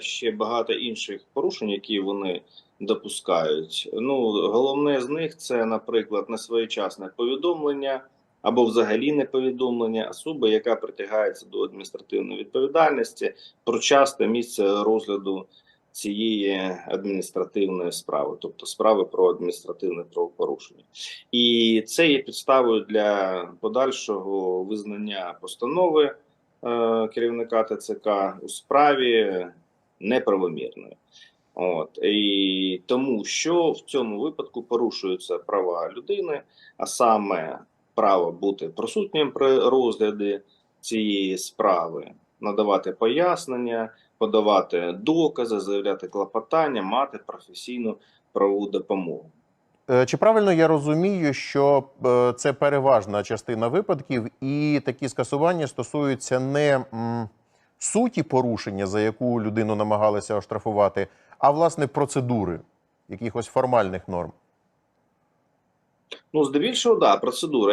ще багато інших порушень, які вони допускають. Ну, головне з них це, наприклад, несвоєчасне повідомлення або взагалі не повідомлення особи, яка притягається до адміністративної відповідальності про час та місце розгляду цієї адміністративної справи, тобто справи про адміністративне правопорушення. І це є підставою для подальшого визнання постанови е, керівника ТЦК у справі неправомірною. От і тому, що в цьому випадку порушуються права людини, а саме право бути присутнім при розгляді цієї справи, надавати пояснення, подавати докази, заявляти клопотання, мати професійну правову допомогу. Е, Чи правильно я розумію, що е, це переважна частина випадків, і такі скасування стосуються не суті порушення, за яку людину намагалися оштрафувати, а власне процедури, якихось формальних норм? Ну, здебільшого, да, процедура.